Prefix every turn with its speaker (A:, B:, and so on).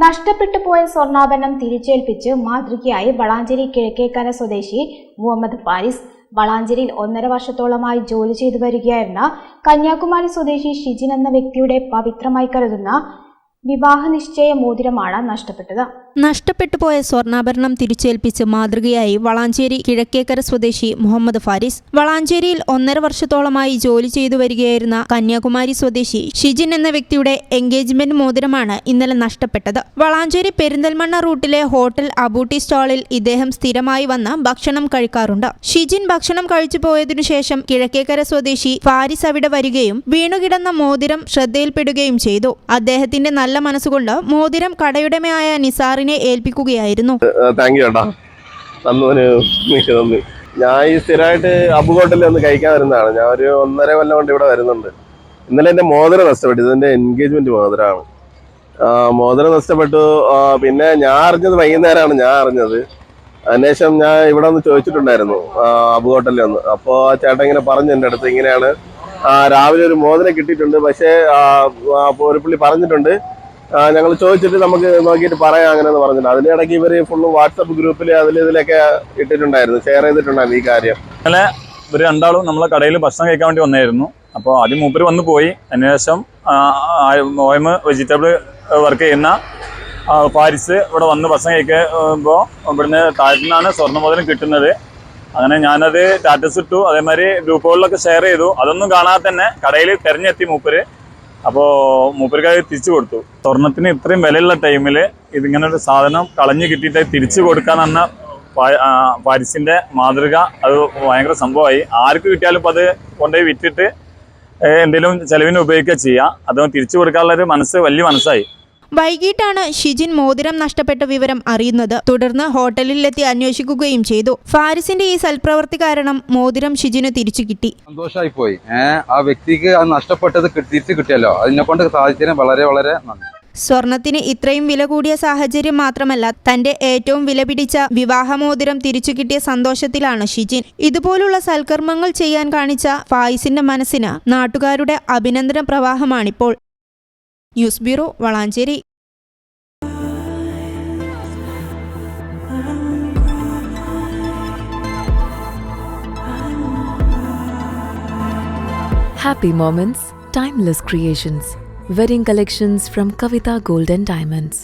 A: നഷ്ടപ്പെട്ടു പോയ സ്വർണാഭരണം തിരിച്ചേൽപ്പിച്ച് മാതൃകയായി വളാഞ്ചേരി കിഴക്കേക്കര സ്വദേശി മുഹമ്മദ് ഫാരിസ് വളാഞ്ചേരിയിൽ ഒന്നര വർഷത്തോളമായി ജോലി ചെയ്തു വരികയായിരുന്ന കന്യാകുമാരി സ്വദേശി ഷിജിൻ എന്ന വ്യക്തിയുടെ പവിത്രമായി കരുതുന്ന വിവാഹ നിശ്ചയ മോതിരമാണ് നഷ്ടപ്പെട്ടത്.
B: നഷ്ടപ്പെട്ടു പോയ സ്വർണാഭരണം തിരിച്ചേൽപ്പിച്ച് മാതൃകയായി വളാഞ്ചേരി കിഴക്കേക്കര സ്വദേശി മുഹമ്മദ് ഫാരിസ്. വളാഞ്ചേരിയിൽ ഒന്നര വർഷത്തോളമായി ജോലി ചെയ്തു വരികയായിരുന്ന കന്യാകുമാരി സ്വദേശി ഷിജിൻ എന്ന വ്യക്തിയുടെ എൻഗേജ്മെന്റ് മോതിരമാണ് ഇന്നലെ നഷ്ടപ്പെട്ടത്. വളാഞ്ചേരി പെരിന്തൽമണ്ണ റൂട്ടിലെ ഹോട്ടൽ അബൂട്ടി സ്റ്റാളിൽ ഇദ്ദേഹം സ്ഥിരമായി വന്ന് ഭക്ഷണം കഴിക്കാറുണ്ട്. ഷിജിൻ ഭക്ഷണം കഴിച്ചു പോയതിനു ശേഷം കിഴക്കേക്കര സ്വദേശി ഫാരിസ് അവിടെ വരികയും വീണുകിടന്ന മോതിരം ശ്രദ്ധയിൽപ്പെടുകയും ചെയ്തു. അദ്ദേഹത്തിന്റെ മനസ്സുകൊണ്ട് മോതിരം കടയുടമയായ നിസാറിനെ ഏൽപ്പിക്കുകയായിരുന്നു.
C: ഞാൻ ഈ സ്ഥിരമായിട്ട് അബു ഹോട്ടലിൽ ഒന്ന് കഴിക്കാൻ വരുന്നതാണ്. ഞാൻ ഒരു ഒന്നര കൊല്ലം കൊണ്ട് ഇവിടെ വരുന്നുണ്ട്. ഇന്നലെ എന്റെ മോതിരം നഷ്ടപ്പെട്ടു. ഇതിന്റെ എൻഗേജ്മെന്റ് മോതിരമാണ്. മോതിരം നഷ്ടപ്പെട്ടു. പിന്നെ ഞാൻ അറിഞ്ഞത് വൈകുന്നേരമാണ് ഞാൻ അറിഞ്ഞത്. അതിനുശേഷം ഞാൻ ഇവിടെ ഒന്ന് ചോദിച്ചിട്ടുണ്ടായിരുന്നു ആ, അബു ഹോട്ടലിൽ ഒന്ന് അപ്പോൾ ആ ചേട്ടൻ ഇങ്ങനെ പറഞ്ഞു എന്റെ അടുത്ത് ഇങ്ങനെയാണ്. രാവിലെ ഒരു മോതിരം കിട്ടിയിട്ടുണ്ട്. പക്ഷേ ഒരു പുള്ളി പറഞ്ഞിട്ടുണ്ട് ഞങ്ങൾ ചോദിച്ചിട്ട് നമുക്ക് നോക്കിയിട്ട് പറയാം അങ്ങനെ പറഞ്ഞിട്ട്. അതിനിടയ്ക്ക് ഇവർ ഫുള്ള് വാട്സപ്പ് ഗ്രൂപ്പിൽ അതിൽ ഇതിലൊക്കെ ഇട്ടിട്ടുണ്ടായിരുന്നു. ഷെയർ ചെയ്തിട്ടുണ്ടായിരുന്നു ഈ കാര്യം.
D: ഇവർ രണ്ടാളും നമ്മളെ കടയിൽ ഭക്ഷണം കഴിക്കാൻ വേണ്ടി വന്നായിരുന്നു. അപ്പോൾ ആദ്യം മൂപ്പര് വന്നു പോയി. അതിനുശേഷം ഒ എം വെജിറ്റബിൾ വർക്ക് ചെയ്യുന്ന പാരിസ് ഇവിടെ വന്ന് ഭക്ഷണം കഴിക്കുമ്പോൾ ഇവിടുന്ന് താഴത്തു നിന്നാണ് സ്വർണമോദനം കിട്ടുന്നത്. അങ്ങനെ ഞാനത് സ്റ്റാറ്റസ് ഇട്ടു. അതേമാതിരി ഗ്രൂപ്പുകളിലൊക്കെ ഷെയർ ചെയ്തു. അതൊന്നും കാണാതെ തന്നെ കടയിൽ തിരഞ്ഞെത്തി മൂപ്പര്. അപ്പോൾ മൂപ്പർക്ക് തിരിച്ചു കൊടുത്തു. സ്വർണത്തിന് ഇത്രയും വിലയുള്ള ടൈമിൽ ഇതിങ്ങനെ ഒരു സാധനം കളഞ്ഞു കിട്ടിയിട്ട് തിരിച്ചു കൊടുക്കാന്ന് പറഞ്ഞ മാതൃക അത് ഭയങ്കര സംഭവമായി. ആർക്ക് കിട്ടിയാലും അത് കൊണ്ടുപോയി വിറ്റിട്ട് എന്തെങ്കിലും ചെലവിന് ഉപയോഗിക്കുക ചെയ്യാം. അത് തിരിച്ചു കൊടുക്കാനുള്ള ഒരു മനസ്സ് വലിയ മനസ്സായി.
B: വൈകിട്ടാണ് ഷിജിൻ മോതിരം നഷ്ടപ്പെട്ട വിവരം അറിയുന്നത്. തുടർന്ന് ഹോട്ടലിലെത്തി അന്വേഷിക്കുകയും ചെയ്തു. ഫാരിസിന്റെ ഈ സൽപ്രവൃത്തി കാരണം മോതിരം ഷിജിന് തിരിച്ചു കിട്ടി.
E: സന്തോഷമായി പോയി ആ വ്യക്തിക്ക് അത് നഷ്ടപ്പെട്ടത് തിരിച്ചു കിട്ടിയല്ലോ. അതിനെ കൊണ്ട് സാധിച്ചതിന് വളരെ വളരെ നന്ദി.
B: സ്വർണത്തിന് ഇത്രയും വില കൂടിയ സാഹചര്യം മാത്രമല്ല തന്റെ ഏറ്റവും വിലപിടിച്ച വിവാഹമോതിരം തിരിച്ചു കിട്ടിയ സന്തോഷത്തിലാണ് ഷിജിൻ. ഇതുപോലുള്ള സൽക്കർമ്മങ്ങൾ ചെയ്യാൻ കാണിച്ച ഫായിസിന്റെ മനസ്സിന് നാട്ടുകാരുടെ അഭിനന്ദന പ്രവാഹമാണിപ്പോൾ. News bureau Valanchery
F: Happy moments, timeless creations. Wedding collections from Kavita Gold and Diamonds.